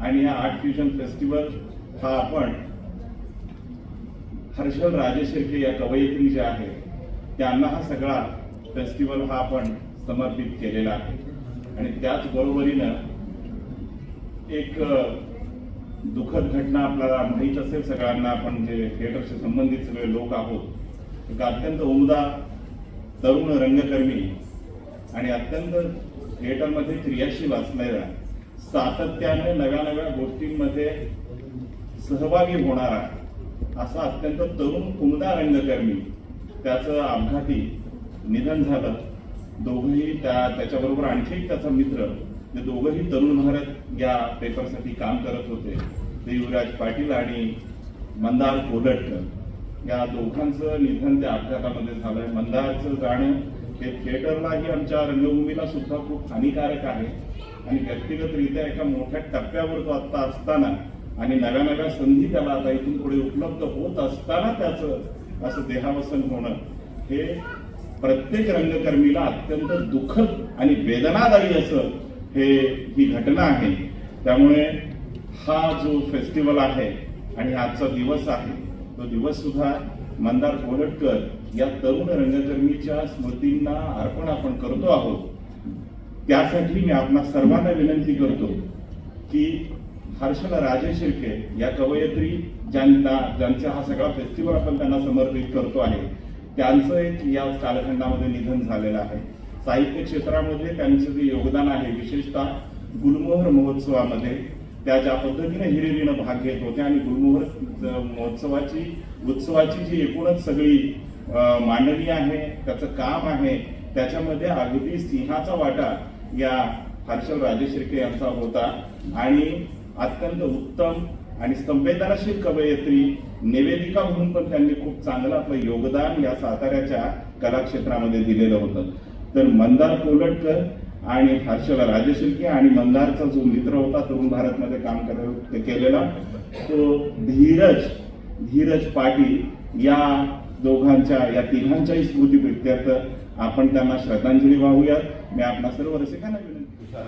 आणि या art fusion festival हा आपण हर्षल राजेशिर्के या कवयित्री ज्या आहेत त्यांना हा सगळा फेस्टिवल हा आपण समर्पित केलेला आहे. आणि त्याच बरोबरीनं एक दुःखद घटना आपल्याला माहीत असेल सगळ्यांना आपण जे थिएटरशी संबंधित सगळे लोक आहोत एक अत्यंत उमदा तरुण रंगकर्मी आणि अत्यंत थिएटरमध्ये क्रियाशील असलेला सातत्याने नव्या नव्या गोष्टींमध्ये सहभागी होणार आहे. असा अत्यंत तरुण उमदा रंगकर्मी त्याचं अपघाती निधन झालं. दोघंही त्या त्याच्याबरोबर आणखी एक त्याचा मित्र ते दोघंही तरुण भारत या पेपरसाठी काम करत होते. ते युवराज पाटील आणि मंदार कोलटकर या दोघांचं निधन त्या अपघातामध्ये झालंय. मंदारचं जाणं हे थिएटरलाही आमच्या रंगभूमीला सुद्धा खूप हानिकारक आहे. आणि व्यक्तिगतरित्या एका मोठ्या टप्प्यावर तो आत्ता असताना आणि नव्या नव्या संधी त्याला आता इथून पुढे उपलब्ध होत असताना त्याचं असं देहावसन होणं हे प्रत्येक रंगकर्मीला अत्यंत दुःखद आणि वेदनादायी असं हे ही घटना आहे. त्यामुळे हा जो फेस्टिवल आहे आणि आजचा दिवस आहे तो दिवस सुद्धा मंदार कोलटकर या तरुण रंगकर्मीच्या स्मृतींना अर्पण आपण करतो आहोत. त्यासाठी मी आपणा सर्वांना विनंती करतो की हर्षला राजे शिर्के या कवयित्री ज्यांना ज्यांचा हा सगळा फेस्टिवल आपण त्यांना समर्पित करतो आहे त्यांचं एक या कालखंडामध्ये निधन झालेलं आहे. साहित्य क्षेत्रामध्ये त्यांचं जे योगदान आहे विशेषतः गुलमोहर महोत्सवामध्ये त्या ज्या पद्धतीने हिरिरीनं भाग घेत होत्या आणि गुलमोहर महोत्सवाची उत्सवाची जी एकूणच सगळी मांडणी आहे त्याचं काम आहे त्याच्यामध्ये अगदी सिंहाचा वाटा या हर्षल राजे शिर्के यांचा होता. आणि अत्यंत उत्तम आणि संवेदनशील कवयित्री निवेदिका म्हणून पण त्यांनी खूप चांगलं आपलं योगदान या साताऱ्याच्या कलाक्षेत्रामध्ये दिलेलं होतं. तर मंदार कोलटकर आणि हर्षला राजशिल्के आणि मंदारचा जो मित्र होता तरुण भारतमध्ये काम करत केलेला तो धीरज धीरज पाटील या दोघांच्या या तिघांच्याही स्मृती प्रित्यर्थ आपण त्यांना श्रद्धांजली वाहूयात. मी आपणा सर्व रसिकांना विनंती तुषार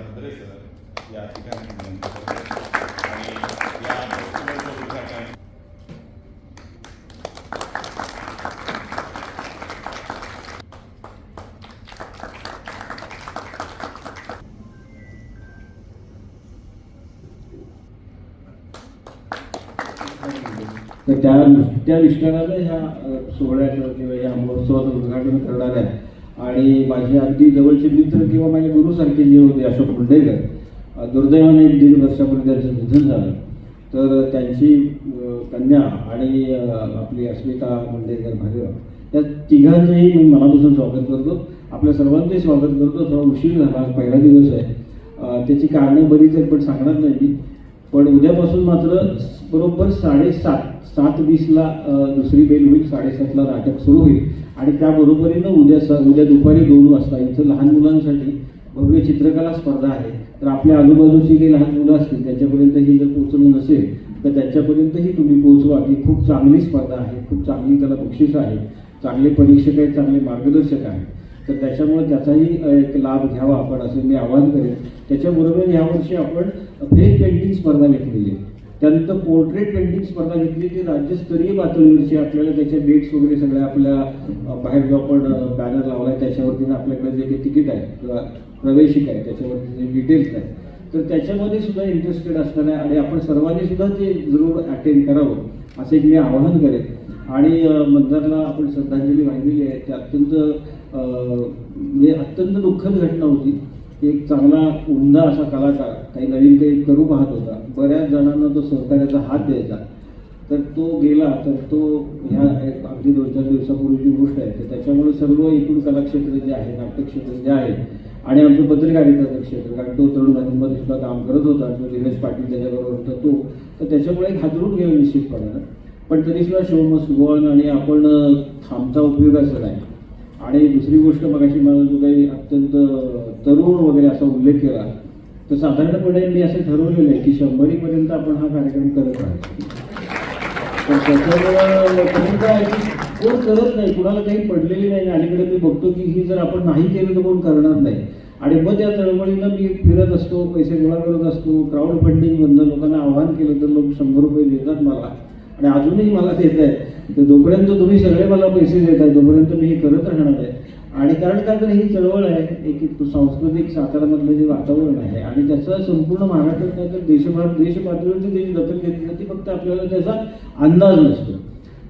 या ठिकाणी तर त्या त्या दृष्टीनं ह्या सोहळ्याचं किंवा या महोत्सवाचं उद्घाटन करणार आहे. आणि माझे अगदी जवळचे मित्र किंवा माझे गुरुसारखे जे होते अशोक मुंडेकर दुर्दैवाने एक दीड वर्षापूर्वी त्यांचं निधन झालं. तर त्यांची कन्या आणि आपली अस्मिता मुंडेकर भालेराव त्या तिघांचंही मी मनापासून स्वागत करतो. आपल्या सर्वांचंही स्वागत करतो. थोडा उशीर झाला आज पहिला दिवस आहे. त्याची कारणं बरीच आहेत पण सांगणार नाही मी. पण उद्यापासून मात्र बरोबर साडेसात सात वीसला दुसरी बेल होईल साडेसातला नाटक सुरू होईल. आणि त्याबरोबरीनं उद्या स उद्या दुपारी दोन वाजता इथं लहान मुलांसाठी भव्य चित्रकला स्पर्धा आहे. तर आपल्या आजूबाजूची जी लहान मुलं असतील त्याच्यापर्यंत ही जर पोहोचलं नसेल तर त्याच्यापर्यंतही तुम्ही पोहोचवा. ही खूप चांगली स्पर्धा आहे खूप चांगली त्याला बक्षीस आहे चांगले परीक्षक आहेत चांगले मार्गदर्शक आहेत. तर त्याच्यामुळे त्याचाही एक लाभ घ्यावा आपण असं मी आवाहन करेन. त्याच्याबरोबर यावर्षी आपण फेस पेंटिंग स्पर्धा घेतलेली आहे. त्यानंतर पोर्ट्रेट पेंटिंग स्पर्धा घेतली ती राज्यस्तरीय पातळीवरची. आपल्याला त्याच्या डेट्स वगैरे सगळ्या आपल्या बाहेर जो आपण बॅनर लावला आहे त्याच्यावरती आपल्याकडे जे काही तिकीट आहे किंवा प्रवेशिका आहे त्याच्यावरती जे डिटेल्स आहे तर त्याच्यामध्ये सुद्धा इंटरेस्टेड असणार आहे आणि आपण सर्वांनी सुद्धा ते जरूर अटेंड करावं असं एक मी आवाहन करेन. आणि मतदारला आपण श्रद्धांजली वाहिलेली आहे. ते अत्यंत म्हणजे अत्यंत दुःखद घटना होती. एक चांगला उमदा असा कलाकार काही नवीन काही करू पाहत होता. बऱ्याच जणांना तो सहकार्याचा हात द्यायचा. तर तो गेला तर तो ह्या अगदी दोन चार दिवसापूर्वीची गोष्ट आहे. तर त्याच्यामुळे सर्व एकूण कलाक्षेत्र जे आहे नाट्यक्षेत्र जे आहे आणि आमचं पत्रकारिताचं क्षेत्र कारण तो तरुणमध्ये सुद्धा काम करत होता तो दिनेश पाटील त्याच्याबरोबर होता तो. तर त्याच्यामुळे एक हादरून गेलं निश्चितपणानं. पण तरी सुद्धा शो मस्ट आणि आपण अं, उपयोग असं नाही. आणि दुसरी गोष्ट मगाशी मला जो काही अत्यंत तरुण वगैरे असा उल्लेख केला तर साधारणपणे मी असं ठरवलेलं आहे की शंभरीपर्यंत आपण हा कार्यक्रम करत राहायचा तर त्याच्यामुळं काय आहे कोण करत नाही कुणाला काही पडलेली नाही आणि अलीकडे मी बघतो की ही जर आपण नाही केलं तर कोण करणार नाही. आणि मग त्या चळवळीनं मी फिरत असतो पैसे गोळा करत असतो क्राऊड फंडिंगमधनं लोकांना आव्हान केलं तर लोक शंभर रुपये देतात मला. आणि अजूनही मला देत आहे तर जोपर्यंत तुम्ही सगळे मला पैसे देत आहे तोपर्यंत मी हे करत राहणार आहे. आणि कारण का तर ही चळवळ आहे एक सांस्कृतिक सातारामधलं जे वातावरण आहे आणि त्याचं संपूर्ण महाराष्ट्रात काय तर देशभर देशपातळीवरती त्याची दखल घेतली जाते फक्त आपल्याला त्याचा अंदाज नसतो.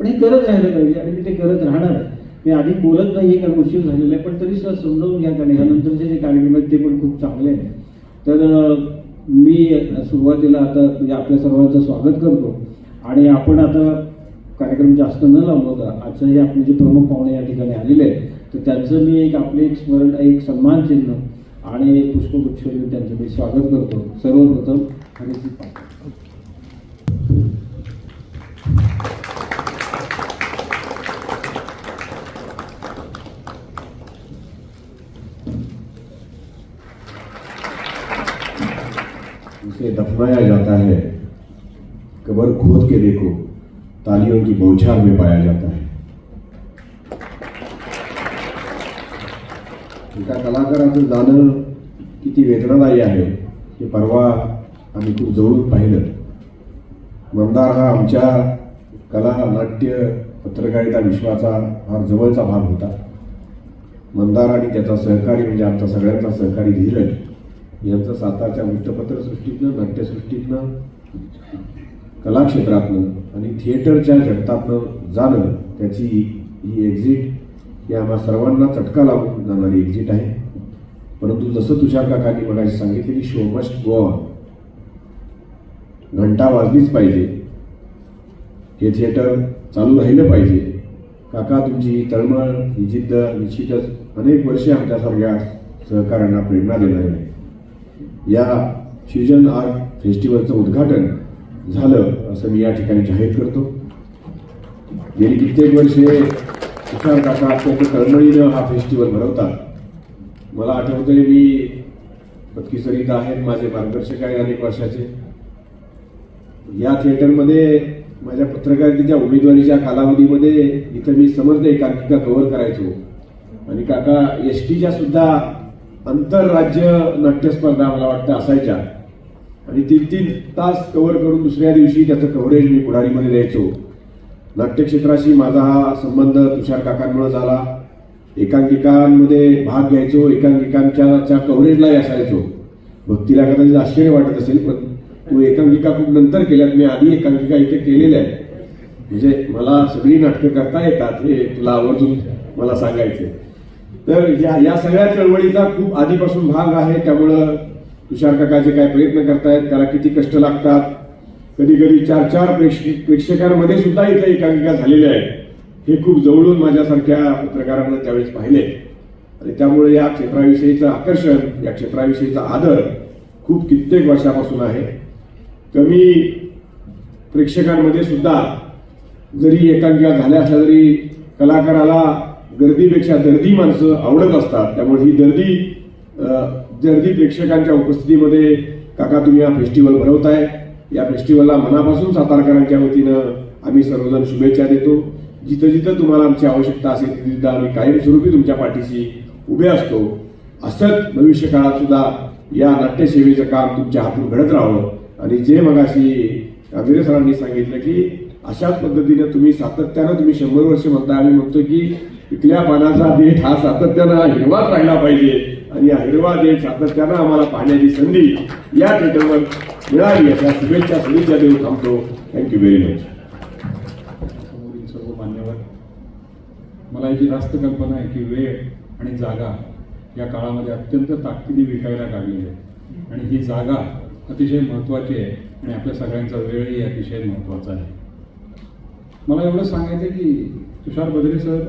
पण हे करत राहिलं पाहिजे आणि मी ते करत राहणार आहे. मी आधी बोलत नाही कारण उशीर झालेला आहे पण तरी सुद्धा समजावून घ्या कारण ह्यानंतरचे जे कार्यक्रम आहेत ते पण खूप चांगले आहेत. तर मी सुरुवातीला आता म्हणजे आपल्या सर्वांचं स्वागत करतो. आणि आपण आता कार्यक्रम जास्त न लावता आजचं हे आपले जे प्रमुख पाहुणे या ठिकाणी आलेले आहेत त्यांचं मी एक आपले एक स्मरण, एक सन्मान चिन्ह पुष्पगुच्छ स्वागत करतो. सर्वप्रथम हरिजी पाटील. दफनाया जाता है। कबर खोद के देखो, तालियों की बौछार में पाया जाता है। एका कलाकाराचं जाणं किती वेदनादायी आहे हे परवा आम्ही खूप जवळून पाहिलं. मंदार हा आमच्या कला नाट्य पत्रकारिता विश्वाचा फार जवळचा भाग होता. मंदार आणि त्याचा सहकारी म्हणजे आमचा सगळ्यांचा सहकारी धीरज यांचं सातारच्या वृत्तपत्रसृष्टीतनं नाट्यसृष्टीतनं कलाक्षेत्रातनं आणि थिएटरच्या जगतातनं जाणं त्याची ही एक्झिट की आम्हा सर्वांना चटका लागून जाणारी एक्झिट आहे. परंतु जसं तुषार काकांनी मगाशी सांगितलेली शो मस्ट गो ऑन घंटा वाजलीच पाहिजे. हे थिएटर चालू राहिलं पाहिजे. काका तुमची ही तळमळ ही जिद्द निश्चितच अनेक वर्षे आमच्यासारख्या सहकाऱ्यांना प्रेरणा देणार आहे. या फ्युजन आर्ट फेस्टिवलचं उद्घाटन झालं असं मी या ठिकाणी जाहीर करतो. गेली कित्येक वर्षे तुषार काका अत्यंत तळमळीनं हा फेस्टिवल भरवतात मला आठवतंय मी पत्कीसरीत आहेत माझे मार्गदर्शक आहे अनेक वर्षाचे या थिएटरमध्ये माझ्या पत्रकारितेच्या उमेदवारीच्या कालावधीमध्ये इथं मी समर्थ एकांकिका कव्हर करायचो आणि काका एस टीच्या सुद्धा आंतरराज्य नाट्यस्पर्धा मला वाटतं असायच्या आणि तीन तीन तास कव्हर करून दुसऱ्या दिवशी त्याचं कव्हरेज मी पुढारीमध्ये द्यायचो नाट्यक्षेत्राशी माझा हा संबंध तुषार काकांमुळे झाला. एकांकिकांमध्ये भाग घ्यायचो एकांकिकांच्या च्या कव्हरेजलाही असायचो. भक्तीला कदाचित आश्चर्य वाटत असेल पण तू एकांकिका खूप नंतर केल्यात. मी आधी एकांकिका इथे केलेल्या आहेत. म्हणजे मला सगळी नाटकं करता येतात हे तुला आवर्जून मला सांगायचे तर या या सगळ्या चळवळीचा खूप आधीपासून भाग आहे. त्यामुळं तुषार काकाचे काय प्रयत्न करतायत त्याला किती कष्ट लागतात कधी कधी चार चार प्रेक्षक प्रेक्षकांमध्ये सुद्धा इथे एकांकिका झालेल्या आहेत हे खूप जवळून माझ्यासारख्या पत्रकारांना त्यावेळेस पाहिले. आणि त्यामुळे या क्षेत्राविषयीचं आकर्षण या क्षेत्राविषयीचा आदर खूप कित्येक वर्षापासून आहे. कमी प्रेक्षकांमध्ये सुद्धा जरी एकांकिका झाल्या असल्या तरी कलाकाराला गर्दीपेक्षा दर्दी माणसं आवडत असतात. त्यामुळे ही दर्दी दर्दी प्रेक्षकांच्या उपस्थितीमध्ये काका तुम्ही हा फेस्टिवल भरवताय. या फेस्टिवलला मनापासून सातारकरांच्या वतीनं आम्ही सर्वजण शुभेच्छा देतो. जिथं जिथं तुम्हाला आमची आवश्यकता असेल तिथे तिथं आम्ही कायमस्वरूपी तुमच्या पाठीशी उभे असतो. असंच भविष्य काळात सुद्धा या नाट्यसेवेचं काम तुमच्या हातून घडत राहावं. आणि जे मगाशी कांदिरे सरांनी सांगितलं की अशाच पद्धतीनं तुम्ही सातत्यानं तुम्ही शंभर वर्ष म्हणता आम्ही म्हणतो की इथल्या पानाचा देठ हा सातत्यानं हिरवाच राहिला पाहिजे. आणि या हिरवा देश सातत्यानं आम्हाला पाहण्याची संधी या थिएटरवर मिळावी अशा शुभेच्छा शुभेच्छा देऊन थांबतो. थँक्यू व्हेरी मच सर्व मान्यवर मला याची जास्त कल्पना आहे की वेळ आणि जागा या काळामध्ये अत्यंत ताकदीने विकायला काढलेली आहे. आणि ही जागा अतिशय महत्त्वाची आहे आणि आपल्या सगळ्यांचा वेळही अतिशय महत्त्वाचा आहे. मला एवढं सांगायचं की तुषार बद्रे सर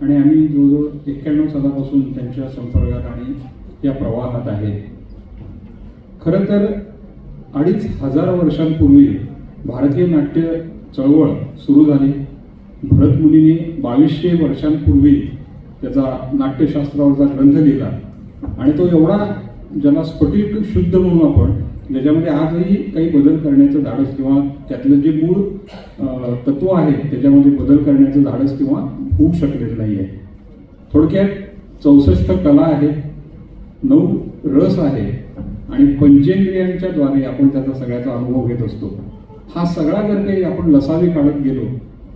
आणि आम्ही जवळजवळ एक्क्याण्णव सालापासून त्यांच्या संपर्कात आणि या प्रवाहात आहे. खरं तर अडीच हजार वर्षांपूर्वी भारतीय नाट्य चळवळ सुरू झाली. भरतमुनीने बावीसशे वर्षांपूर्वी त्याचा नाट्यशास्त्रावरचा ग्रंथ लिहिला आणि तो एवढा ज्याला स्फटिक शुद्ध म्हणून आपण ज्याच्यामध्ये आजही काही बदल करण्याचं धाडस किंवा त्यातलं जे मूळ तत्व आहे त्याच्यामध्ये बदल करण्याचं धाडस किंवा होऊ शकलेलं नाही आहे थोडक्यात चौसष्ट कला आहे नऊ रस आहे आणि पंचेंद्रियांच्या द्वारे आपण त्याचा सगळ्याचा अनुभव घेत असतो. हा सगळा जर काही आपण लसावी काढत गेलो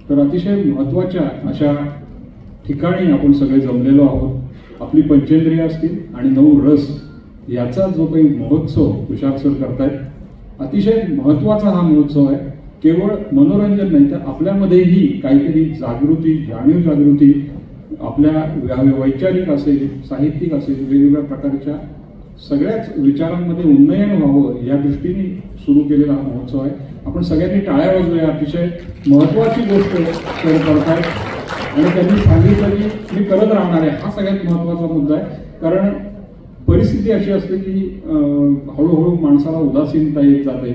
तर अतिशय महत्त्वाच्या अशा ठिकाणी आपण सगळे जमलेलो आहोत. आपली पंचेंद्रिय असतील आणि नऊ रस याचा जो काही महोत्सव तुषार सर करतायत अतिशय महत्त्वाचा हा महोत्सव आहे. केवळ मनोरंजन नाही तर आपल्यामध्येही काहीतरी जागृती जाणीव जागृती आपल्या वैचारिक असेल साहित्यिक असेल वेगवेगळ्या प्रकारच्या सगळ्याच विचारांमध्ये उन्नयन व्हावं या दृष्टीने सुरू केलेला हा महोत्सव आहे. आपण सगळ्यांनी टाळ्या वाजवूया. अतिशय महत्त्वाची गोष्ट करत करतायत. आणि त्यांनी सांगितलं की मी करत राहणार आहे. हा सगळ्यात महत्त्वाचा मुद्दा आहे. कारण परिस्थिती अशी असते की हळूहळू माणसाला उदासीनता येत जाते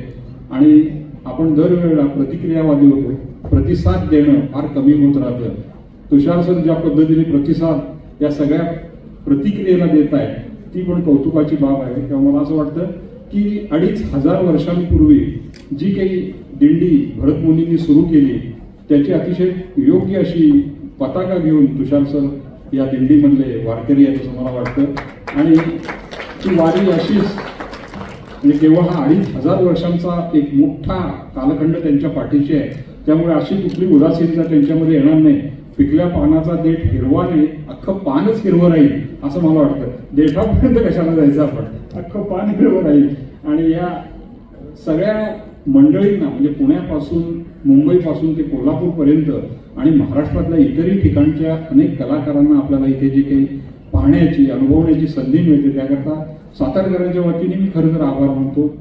आणि आपण दरवेळेला प्रतिक्रियावादी होतो. प्रतिसाद देणं फार कमी होत राहतं. तुषार सर ज्या पद्धतीने प्रतिसाद या सगळ्या प्रतिक्रियेला देत आहे ती पण कौतुकाची बाब आहे. तेव्हा मला असं वाटतं की अडीच हजार वर्षांपूर्वी जी काही दिंडी भरतमुनींनी सुरू केली त्याची अतिशय योग्य अशी पताका घेऊन तुषार सर या दिंडीमधले वारकरी आहेत असं मला वाटतं. आणि ती वारी अशीच म्हणजे केवळ हा अडीच हजार वर्षांचा एक मोठा कालखंड त्यांच्या पाठीशी आहे. त्यामुळे अशी कुठली उदासीनता त्यांच्यामध्ये येणार नाही. पिकल्या पानाचा देठ हिरवा नाही अख्खं पानच हिरवं राहील असं मला वाटतं. देठापर्यंत कशाला जायचं आपण? अख्खं पान हिरवं राहील. आणि या सगळ्या मंडळींना म्हणजे पुण्यापासून मुंबईपासून ते कोल्हापूरपर्यंत आणि महाराष्ट्रातल्या इतरही ठिकाणच्या अनेक कलाकारांना आपल्याला इथे जे काही पाहण्याची अनुभवण्याची संधी मिळते. त्याकरता सातारकरांच्या वतीने मी खरं तर आभार मानतो.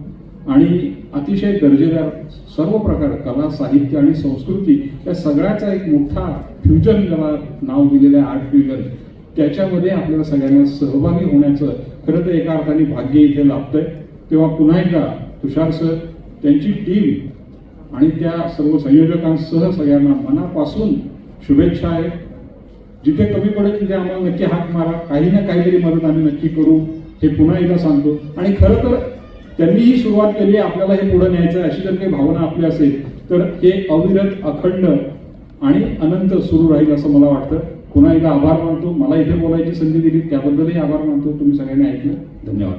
आणि अतिशय दर्जेदार सर्व प्रकार कला साहित्य आणि संस्कृती या सगळ्याचा एक मोठा फ्युजन ज्याला नाव दिलेलं आहे आर्ट फ्युजन त्याच्यामध्ये आपल्याला सगळ्यांना सहभागी होण्याचं खरं तर एका अर्थाने भाग्य इथे लाभतंय. तेव्हा पुन्हा एकदा तुषार सर त्यांची टीम आणि त्या सर्व संयोजकांसह सगळ्यांना मनापासून शुभेच्छा आहेत जिथे कमी पडेल तिथे आम्हाला नक्की हात मारा. काही ना काहीतरी मदत आम्ही नक्की करू. हे पुन्हा एकदा सांगतो. आणि खरं तर त्यांनी ही सुरुवात केली आपल्याला हे पुढे न्यायचं आहे अशी जर काही भावना आपली असेल तर हे अविरत अखंड आणि अनंत सुरू राहील असं मला वाटतं. पुन्हा एकदा आभार मानतो. मला इथे बोलायची संधी दिली त्याबद्दलही आभार मानतो. तुम्ही सगळ्यांनी ऐकलं. धन्यवाद.